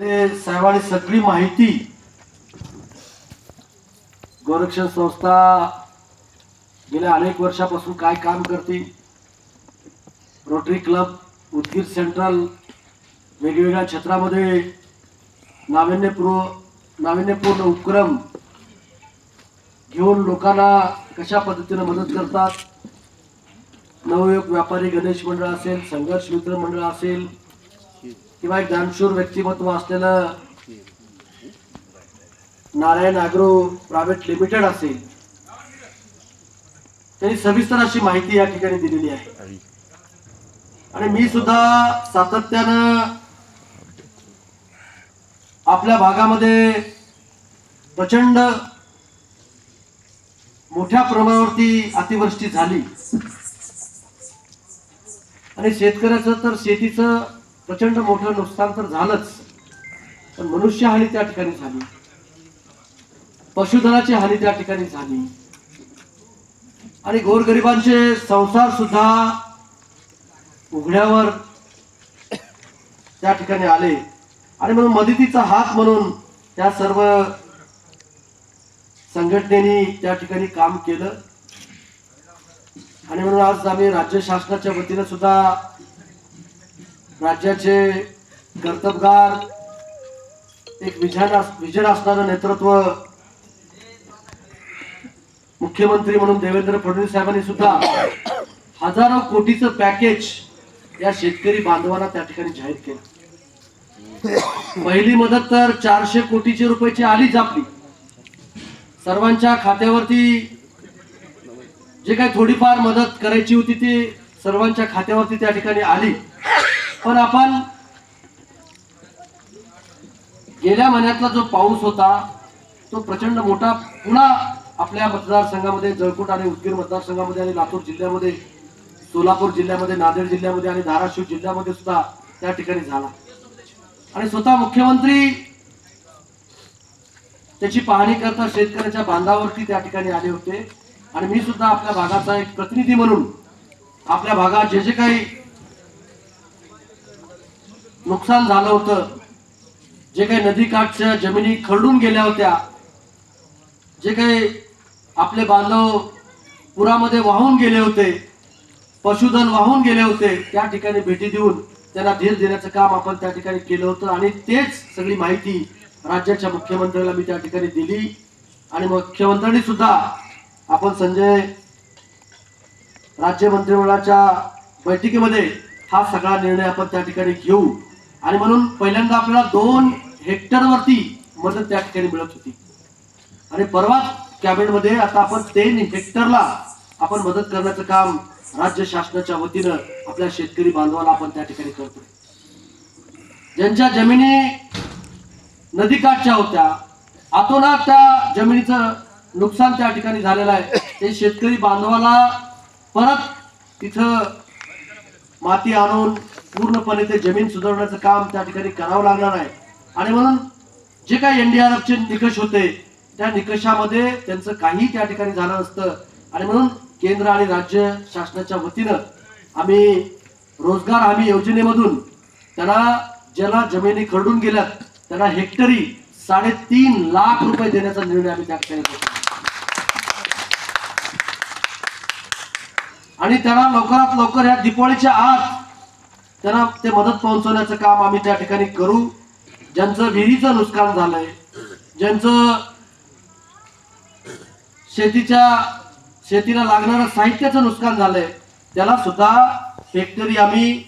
ते साहेबांनी सगळी माहिती गोरक्षण संस्था गेल्या अनेक वर्षापासून काय काम करते. रोटरी क्लब उदगीर सेंट्रल वेगवेगळ्या क्षेत्रामध्ये नाविन्यपूर्व नाविन्यपूर्ण उपक्रम घेऊन लोकांना कशा पद्धतीनं मदत करतात. नवयुग व्यापारी गणेश मंडळ असेल संघर्ष मित्र मंडळ असेल किंवा एक दानशूर व्यक्तिमत्व असलेलं नारायण अॅग्रो प्रायव्हेट लिमिटेड असेल त्यांनी सविस्तर अशी माहिती या ठिकाणी दिलेली आहे. आणि मी सुद्धा सातत्यानं आपल्या भागामध्ये प्रचंड मोठ्या प्रमाणावरती अतिवृष्टी झाली. आणि शेतकऱ्याचं तर शेतीचं प्रचंड मोठं नुकसान तर झालंच. पण मनुष्यहानी त्या ठिकाणी झाली. पशुधनाची हानी त्या ठिकाणी झाली. आणि गोरगरिबांचे संसार सुद्धा उघड्यावर त्या ठिकाणी आले. आणि म्हणून मदतीचा हात म्हणून त्या सर्व संघटनेने त्या ठिकाणी काम केलं. आणि म्हणून आज आम्ही राज्य शासनाच्या वतीनं सुद्धा राज्याचे कर्तबगार एक विजन विजन असणारं नेतृत्व मुख्यमंत्री म्हणून देवेंद्र फडणवीस साहेबांनी सुद्धा हजारो कोटीचं पॅकेज या शेतकरी बांधवांना त्या ठिकाणी जाहीर केलं. पहिली मदत तर चारशे कोटीचे रुपयाची आलीच आपली. सर्वांच्या खात्यावरती जे काही थोडीफार मदत करायची होती ती सर्वांच्या खात्यावरती त्या ठिकाणी आली. पण आपण गेल्या महिन्यातला जो पाऊस होता तो प्रचंड मोठा पुन्हा आपल्या मतदारसंघामध्ये जळकोट आणि उदगीर मतदारसंघामध्ये आणि लातूर जिल्ह्यामध्ये सोलापूर जिल्ह्यामध्ये नांदेड जिल्ह्यामध्ये आणि धाराशिव जिल्ह्यामध्ये सुद्धा त्या ठिकाणी झाला. आणि स्वतः मुख्यमंत्री त्याची पाहणी करता शेतकऱ्याच्या बांधावरती त्या ठिकाणी आले होते. आणि मी सुद्धा आपल्या भागाचा एक प्रतिनिधी म्हणून आपल्या भागात जे जे काही नुकसान झालं होतं. जे काही नदीकाठच्या जमिनी खरडून गेल्या होत्या जे काही आपले बांधव पुरामध्ये वाहून गेले होते पशुधन वाहून गेले होते त्या ठिकाणी भेटी देऊन त्यांना धीर देण्याचं काम आपण त्या ठिकाणी केलं होतं. आणि तेच सगळी माहिती राज्याच्या मुख्यमंत्र्याला मी त्या ठिकाणी दिली. आणि मुख्यमंत्र्यांनी सुद्धा आपण संजय राज्य मंत्रिमंडळाच्या बैठकीमध्ये हा सगळा निर्णय आपण त्या ठिकाणी घेऊ. आणि म्हणून पहिल्यांदा आपल्याला दोन हेक्टरवरती मदत त्या ठिकाणी मिळत होती. आणि परवा कॅबिनेटमध्ये आता आपण तीन हेक्टरला आपण मदत करण्याचं काम राज्य शासनाच्या वतीनं आपल्या शेतकरी बांधवाला आपण त्या ठिकाणी करतोय. ज्यांच्या जमिनी नदीकाठच्या होत्या आतोनात त्या जमिनीचं नुकसान त्या ठिकाणी झालेलं आहे. ते शेतकरी बांधवाला परत तिथं माती आणून पूर्णपणे ते जमीन सुधारण्याचं काम त्या ठिकाणी करावं लागणार आहे. आणि म्हणून जे काही एनडीआरएफचे निकष होते त्या निकषामध्ये त्यांचं काही त्या ठिकाणी झालं नसतं. आणि म्हणून केंद्र आणि राज्य शासनाच्या वतीनं आम्ही रोजगार हमी योजनेमधून त्यांना ज्याला जमिनी खरडून गेल्यात त्यांना हेक्टरी साडेतीन लाख रुपये देण्याचा निर्णय आम्ही त्या ठिकाणी आणि त्यांना लवकरात लवकर या दिपावळीच्या आत त्यांना ते मदत पोहोचवण्याचं काम आम्ही त्या ठिकाणी करू. ज्यांचं विहिरीचं नुकसान झालंय ज्यांचं शेतीच्या शेतीला लागणारं साहित्याचं नुकसान झालंय त्याला सुद्धा हेक्टरी आम्ही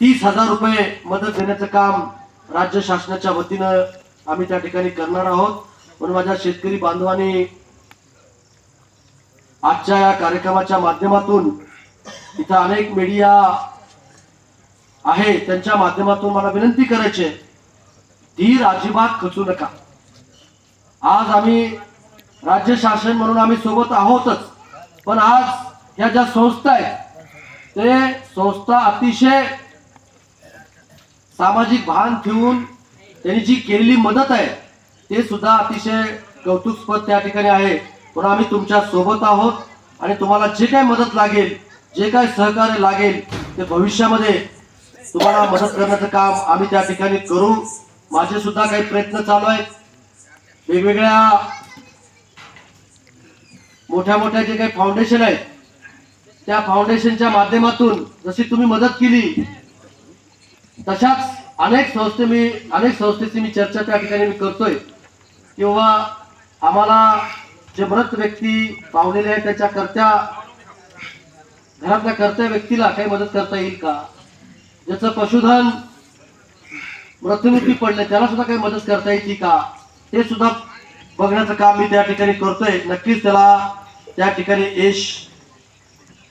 तीस हजार रुपये मदत देण्याचं काम राज्य शासनाच्या वतीनं आम्ही त्या ठिकाणी करणार आहोत. म्हणून माझ्या शेतकरी बांधवांनी आजच्या या कार्यक्रमाच्या माध्यमातून इथं अनेक मीडिया आहे त्यांच्या माध्यमातून मला विनंती करायची आहे धीर अजिबात खचू नका. आज आम्ही राज्य शासन म्हणून आम्ही सोबत आहोतच पण आज ह्या ज्या संस्था आहेत ते संस्था अतिशय सामाजिक भान ठेवून त्यांनी जी केलेली मदत आहे ते सुद्धा अतिशय कौतुकस्पद त्या ठिकाणी आहे. पण आम्ही तुमच्यासोबत आहोत आणि तुम्हाला जे काही मदत लागेल जे काही सहकार्य लागेल ते भविष्यामध्ये तुम्हाला मदत करण्याचं काम आम्ही त्या ठिकाणी करू. माझे सुद्धा काही प्रयत्न चालू आहेत. वेगवेगळ्या मोठ्या मोठ्या जे काही फाउंडेशन आहेत त्या फाउंडेशनच्या माध्यमातून जशी तुम्ही मदत केली तशाच अनेक संस्थे मी अनेक संस्थेची मी चर्चा त्या ठिकाणी मी करतोय. किंवा आम्हाला जे मृत व्यक्ती पावलेले आहेत त्याच्या करत्या घरातल्या करत्या व्यक्तीला काही मदत करता येईल का? ज्याचं पशुधन मृत्युमुखी पडले त्याला सुद्धा काही मदत करता येते का? ते सुद्धा बघण्याचं काम मी त्या ठिकाणी करतोय. नक्कीच त्याला त्या ठिकाणी यश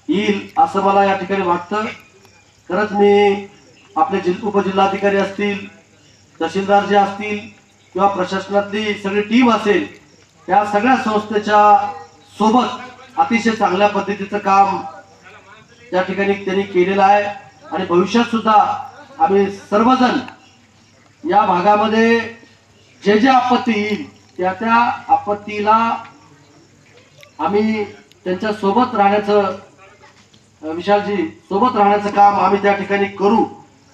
येईल असं मला या ठिकाणी वाटतं. खरंच मी आपले जिल उपजिल्हाधिकारी असतील तहसीलदार जे असतील किंवा प्रशासनातली सगळी टीम असेल त्या सगळ्या संस्थेच्या सोबत अतिशय चांगल्या पद्धतीचं काम त्या ठिकाणी त्यांनी केलेलं आहे. आणि भविष्यात सुद्धा आम्ही सर्वजण या भागामध्ये जे जे आपत्ती येईल त्या त्या आपत्तीला आम्ही त्यांच्यासोबत राहण्याचं विशालजी सोबत राहण्याचं काम आम्ही त्या ठिकाणी करू.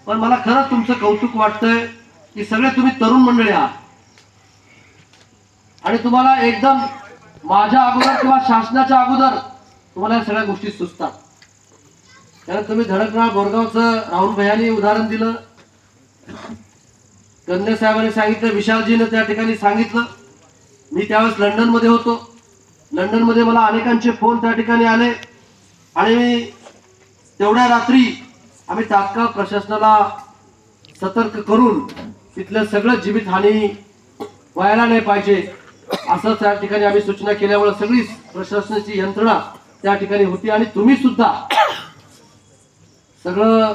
पण मला खरंच तुमचं कौतुक वाटतंय की सगळे तुम्ही तरुण मंडळी आहात. आणि तुम्हाला एकदम माझ्या अगोदर किंवा शासनाच्या अगोदर तुम्हाला या सगळ्या गोष्टी सुचतात. कारण तुम्ही धडकनाळ बोरगावचं राहुल भैयानी उदाहरण दिलं. कन्या साहेबांनी सांगितलं विशालजीनं त्या ठिकाणी सांगितलं. मी त्यावेळेस लंडनमध्ये होतो. लंडनमध्ये मला अनेकांचे फोन त्या ठिकाणी आले. आणि मी तेवढ्या रात्री आम्ही तात्काळ प्रशासनाला सतर्क करून तिथलं सगळं जीवितहानी व्हायला नाही पाहिजे असं त्या ठिकाणी आम्ही सूचना केल्यामुळे सगळीच प्रशासनाची यंत्रणा त्या ठिकाणी होती. आणि तुम्ही सुद्धा सगळं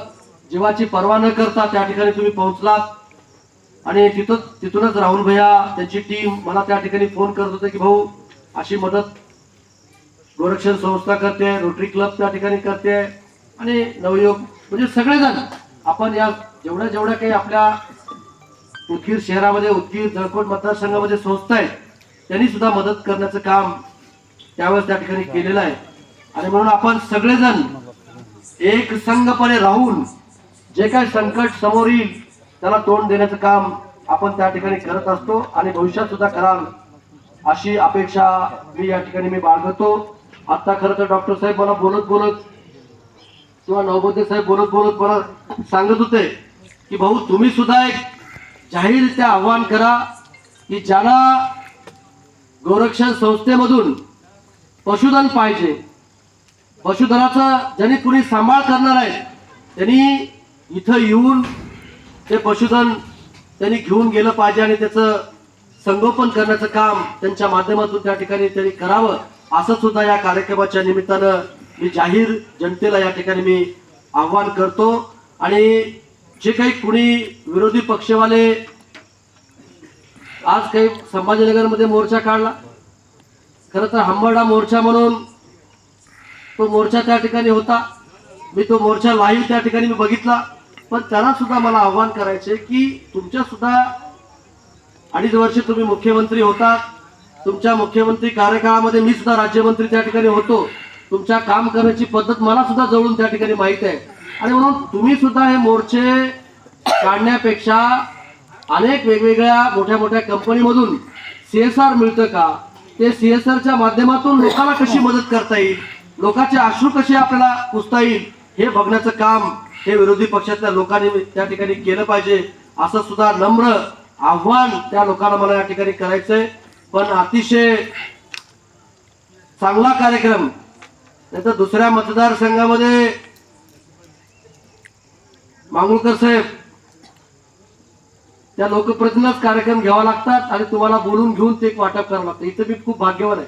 जीवाची पर्वा न करता त्या ठिकाणी तुम्ही पोहोचलात आणि तिथं तिथूनच राहुल भैया त्यांची टीम मला त्या ठिकाणी फोन करत होते की भाऊ अशी मदत गोरक्षण संस्था करते रोटरी क्लब त्या ठिकाणी करते आणि नवयोग म्हणजे सगळेजण आपण या जेवढ्या जेवढ्या काही आपल्या उदगीर शहरामध्ये उदगीर जळकोट मतदारसंघामध्ये संस्था आहेत त्यांनी सुद्धा मदत करण्याचं काम त्यावेळेस त्या ठिकाणी केलेलं आहे. आणि म्हणून आपण सगळेजण एक संघपणे राहून जे काही संकट समोर येईल त्याला तोंड देण्याचं काम आपण त्या ठिकाणी करत असतो आणि भविष्यात सुद्धा कराल अशी अपेक्षा मी या ठिकाणी मी बाळगतो. आता खरं तर डॉक्टर साहेब मला बोलत बोलत किंवा नवबोधे साहेब बोलत बोलत मला सांगत होते की भाऊ तुम्ही सुद्धा एक जाहीररित्या आव्हान करा की ज्याला गोरक्षण संस्थेमधून पशुधन पाहिजे पशुधनाचा ज्यांनी कुणी सांभाळ करणार आहे त्यांनी इथं येऊन ते पशुधन त्यांनी घेऊन गेलं पाहिजे आणि त्याचं संगोपन करण्याचं काम त्यांच्या माध्यमातून त्या ठिकाणी त्यांनी करावं असं सुद्धा या कार्यक्रमाच्या निमित्तानं मी जाहीर जनतेला या ठिकाणी मी आव्हान करतो. आणि जे काही कुणी विरोधी पक्षवाले आज काही संभाजीनगरमध्ये मोर्चा काढला खरं तर हंबरडा मोर्चा म्हणून तो मोर्चा त्या ठिकाणी होता. मी तो मोर्चा लाईव्ह त्या ठिकाणी मी बघितला. पण त्यांना सुद्धा मला आव्हान करायचे की तुमच्या सुद्धा अडीच वर्ष तुम्ही मुख्यमंत्री होता. तुमच्या मुख्यमंत्री कार्यकाळामध्ये मी सुद्धा राज्यमंत्री त्या ठिकाणी होतो. तुमच्या काम करण्याची पद्धत मला सुद्धा जवळून त्या ठिकाणी माहीत आहे. आणि म्हणून तुम्ही सुद्धा हे मोर्चे काढण्यापेक्षा अनेक वेगवेगळ्या मोठ्या मोठ्या कंपनीमधून सी एस आर मिळतं का? ते सी एस आरच्या माध्यमातून लोकांना कशी मदत करता येईल? लोकांचे अश्रू कसे आपल्याला पुसता येईल हे बघण्याचं काम हे विरोधी पक्षातल्या लोकांनी त्या ठिकाणी केलं पाहिजे असं सुद्धा नम्र आव्हान त्या लोकांना मला या ठिकाणी करायचंय. पण अतिशय चांगला कार्यक्रम नंतर दुसऱ्या मतदारसंघामध्ये मांगुळकर साहेब त्या लोकप्रतिनिधीच कार्यक्रम घ्यावा लागतात आणि तुम्हाला बोलून घेऊन ते एक वाटप करावं लागतं. इथं मी खूप भाग्यवान आहे.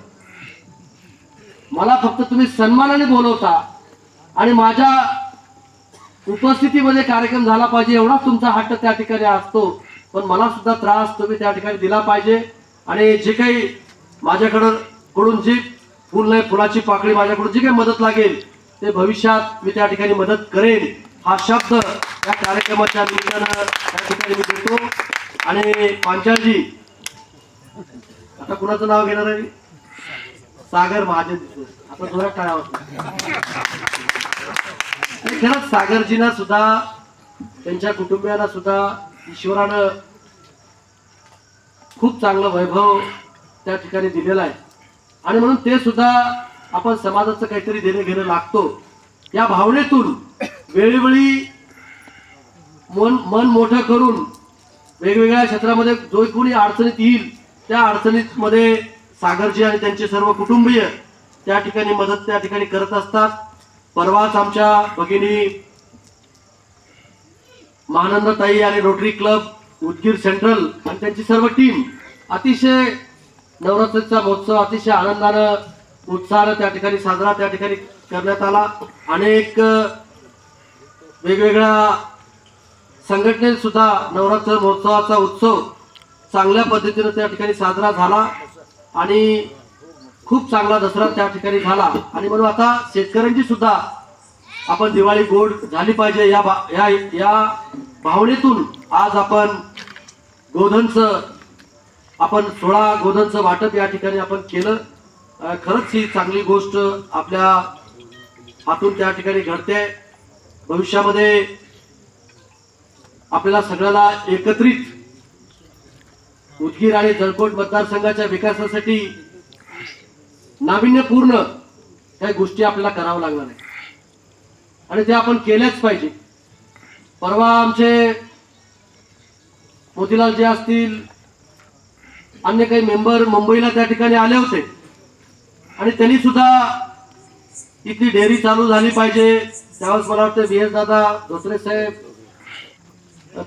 मला फक्त तुम्ही सन्मानाने बोलवता आणि माझ्या उपस्थितीमध्ये कार्यक्रम झाला पाहिजे एवढाच तुमचा हट्ट त्या ठिकाणी असतो. पण मला सुद्धा त्रास तुम्ही त्या ठिकाणी दिला पाहिजे. आणि जे काही माझ्याकडं कडून जी फुल नाही फुलाची पाकळी माझ्याकडून जी काही मदत लागेल ते भविष्यात मी त्या ठिकाणी मदत करेन. हा शब्द या कार्यक्रमाच्या निमित्तानं त्या ठिकाणी मी देतो. आणि पांचाळजी आता कुणाचं नाव घेणार आहे? सागर महाजन आपण जोरात टाळ्या आणि खरंच सागरजींना सुद्धा त्यांच्या कुटुंबियांना सुद्धा ईश्वरानं खूप चांगलं वैभव त्या ठिकाणी दिलेलं आहे. आणि म्हणून ते सुद्धा आपण समाजाचं काहीतरी देणं घेणं लागतो. या भावनेतून वेळोवेळी मन मन मोठं करून वेगवेगळ्या क्षेत्रामध्ये जो कोणी अडचणीत येईल त्या अडचणीमध्ये सागरजी आणि त्यांचे सर्व कुटुंबीय त्या ठिकाणी मदत त्या ठिकाणी करत असतात. परवाच आमच्या भगिनी महानंदताई आणि रोटरी क्लब उदगीर सेंट्रल आणि त्यांची सर्व टीम अतिशय नवरात्रीचा महोत्सव अतिशय आनंदानं उत्साहानं त्या ठिकाणी साजरा त्या ठिकाणी करण्यात आला. अनेक वेगवेगळ्या संघटनेत सुद्धा नवरात्र महोत्सवाचा उत्सव चांगल्या पद्धतीनं त्या ठिकाणी साजरा झाला. आणि खूप चांगला दसरा त्या ठिकाणी झाला. आणि म्हणून आता शेतकऱ्यांची सुद्धा आपण दिवाळी गोड झाली पाहिजे या भा- या या भावनेतून आज आपण गोधनचं आपण सोळा गोधनचं वाटप या ठिकाणी आपण केलं. खरंच ही चांगली गोष्ट आपल्या हातून त्या ठिकाणी घडते. भविष्यामध्ये आपल्याला सगळ्याला एकत्रित उदगीर आणि जळकोट मतदारसंघाच्या विकासासाठी नाविन्यपूर्ण काही गोष्टी आपल्याला कराव्या लागणार आहे. आणि ते आपण केल्याच पाहिजे. परवा आमचे मोतीलाल जे असतील अन्य काही मेंबर मुंबईला त्या ठिकाणी आले होते. आणि त्यांनी सुद्धा इथली डेअरी चालू झाली पाहिजे. त्यावेळेस मला वाटतं बी एस दादा धोत्रे साहेब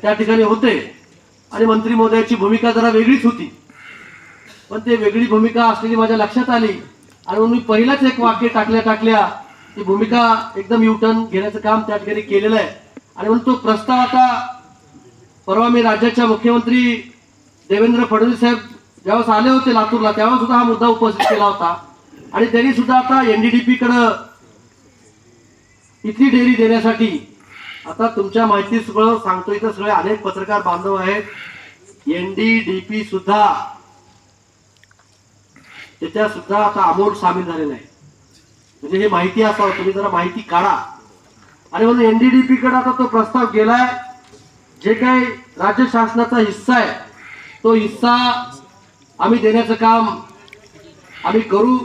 त्या ठिकाणी होते. आणि मंत्री महोदयाची भूमिका जरा वेगळीच होती. पण ते वेगळी भूमिका असलेली माझ्या लक्षात आली. आणि म्हणून मी पहिलाच एक वाक्य टाकल्या टाकल्या ती भूमिका एकदम युटर्न घेण्याचं काम त्या ठिकाणी केलेलं आहे. आणि म्हणून तो प्रस्ताव आता परवा मी राज्याच्या मुख्यमंत्री देवेंद्र फडणवीस साहेब ज्यावेळेस आले होते लातूरला त्यावेळेस सुद्धा हा मुद्दा उपस्थित केला होता. आणि त्यांनी सुद्धा आता एनडीडीपी कडं इथली डेअरी देण्यासाठी आता तुमच्या माहिती सगळं सांगतो इथं सगळे अनेक पत्रकार बांधव आहेत. एनडीडीपी सुद्धा त्याच्या सुद्धा आता अमोल सामील झालेला आहे. म्हणजे हे माहिती असावं तुम्ही जरा माहिती काढा. आणि म्हणून एनडीडीपी कडे आता तो प्रस्ताव गेलाय. जे काही राज्य शासनाचा हिस्सा आहे तो हिस्सा आम्ही देण्याचं काम आम्ही करू.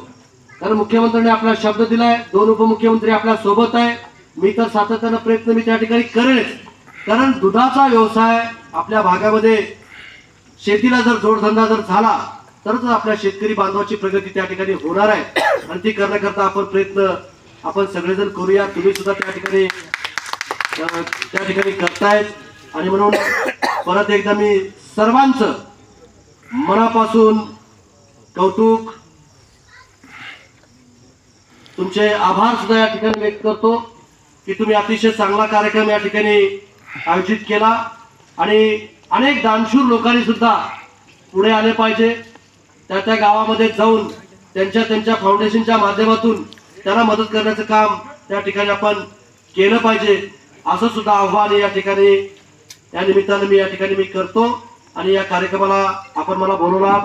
कारण मुख्यमंत्र्यांनी आपला शब्द दिलाय दोन उपमुख्यमंत्री आपल्यासोबत आहे. मी तर सातत्यानं प्रयत्न मी त्या ठिकाणी करेनच कारण दुधाचा व्यवसाय आपल्या भागामध्ये शेतीला जर जोडधंदा जर झाला तरच आपल्या शेतकरी बांधवाची प्रगती त्या ठिकाणी होणार आहे. आणि ती करण्याकरता आपण प्रयत्न आपण सगळेजण करूया. तुम्ही सुद्धा त्या ठिकाणी त्या ठिकाणी करतायत. आणि म्हणून परत एकदा मी सर्वांचं मनापासून कौतुक तुमचे आभार सुद्धा या ठिकाणी व्यक्त करतो. की तुम्ही अतिशय चांगला कार्यक्रम या ठिकाणी आयोजित केला आणि अनेक दानशूर लोकांनी सुद्धा पुढे आले पाहिजे. त्या त्या गावामध्ये जाऊन त्यांच्या त्यांच्या फाउंडेशनच्या माध्यमातून त्यांना मदत करण्याचं काम त्या ठिकाणी आपण केलं पाहिजे. असं सुद्धा आव्हान या ठिकाणी या निमित्तानं मी या ठिकाणी मी करतो आणि या कार्यक्रमाला आपण मला बोलवला